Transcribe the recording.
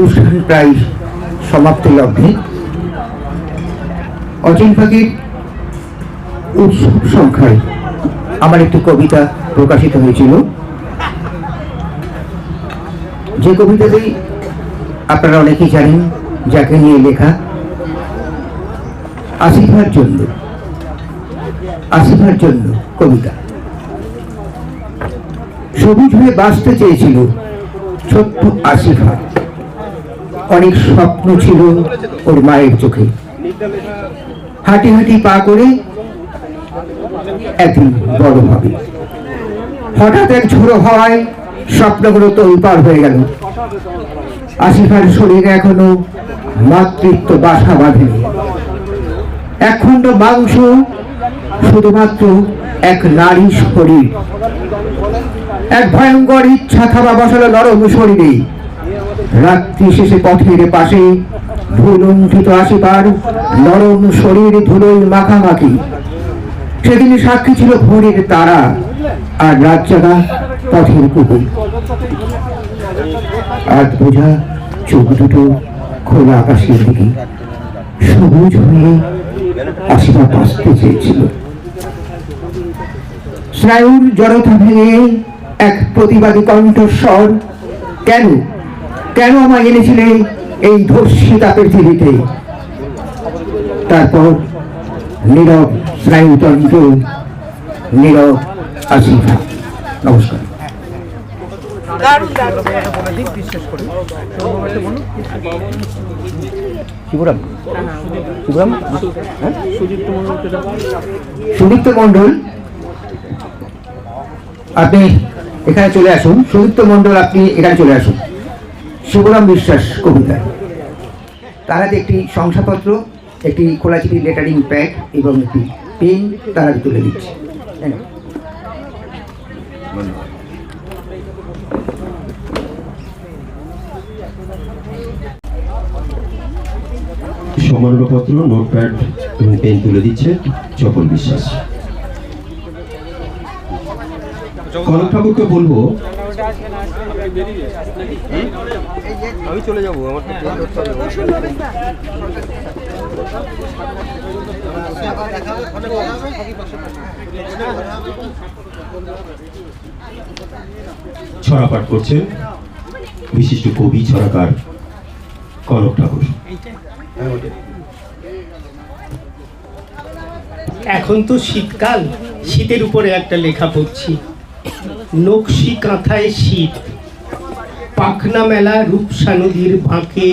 অনুষ্ঠান প্রায় সমাপ্তি লগ্নে। অচিন পাখির উৎসব সংখ্যায় আমার একটি কবিতা প্রকাশিত হয়েছিল। যে কবিতাটি আপনারা অনেকেই জানেন, যাকে নিয়ে লেখা, আসিফার জন্য আসিফার জন্য কবিতা। সবুজ হয়ে বাঁচতে চেয়েছিল ছোট্ট আসিফা। অনেক স্বপ্ন ছিল ওর মায়ের চোখে। হাঁটি হাঁটি পা করে একদিন বড় হবে। হঠাৎ এক ঝোড়ো হওয়ায় স্বপ্নগুলো তোলপার হয়ে গেল। আসিফার শরীরে এখনও মাতৃত্ব বাসা বাঁধেনি। এক খণ্ড মাংস শুধুমাত্র এক নারী শরীর। এক ভয়ঙ্কর ইচ্ছা থাবা বসালো নরম শরীরে। রাত্রি শেষে পথের পাশে ভুলুণ্ঠিত আসিবার নরম শরীর ধুলোই মাখামাখি। সেদিন সাক্ষী ছিল ভোরের তারা আর রাত জাগা পথের কুকুর। আজ বোঝা চোখ দুটো খোলা আকাশের দিকে। সবুজ হয়ে আসিবা বাঁচতে চেয়েছিল। স্নায়ুর জড়তা ভেঙে এক প্রতিবাদী কণ্ঠস্বর, কেন? কেন আমায় এনেছিলে এই ধর্ষিতা পৃথিবীতে? তারপর নীরব স্নায়ুতন্ত্র নীরব আসিফা নমস্কার। হ্যাঁ? সুদীপ্ত মন্ডল আপনি এখানে চলে আসুন। সুদীপ্ত মন্ডল আপনি এখানে চলে আসুন। শিবরাম বিশ্বাস কবিতা। তার হাতে একটি শংসাপত্র, একটি খোলা চিঠি লেটারিং প্যাড এবং একটি পেন তার হাতে তুলে দিচ্ছে। হ্যাঁ। সম্মাননাপত্র নোটপ্যাড এবং পেন তুলে দিচ্ছে চপল বিশ্বাস। কনক ঠাকুরকে বলব আমি চলে যাব আমার তো ট্রেন ধরতে হবে। ছড়া পাঠ করছেন বিশিষ্ট কবি ছড়াকার কনক ঠাকুর। এখন তো শীতকাল শীতের উপরে একটা লেখা পড়ছি। নকশি কাঁথায় শীত। পাখনা মেলা রূপসা নদীর বাঁকে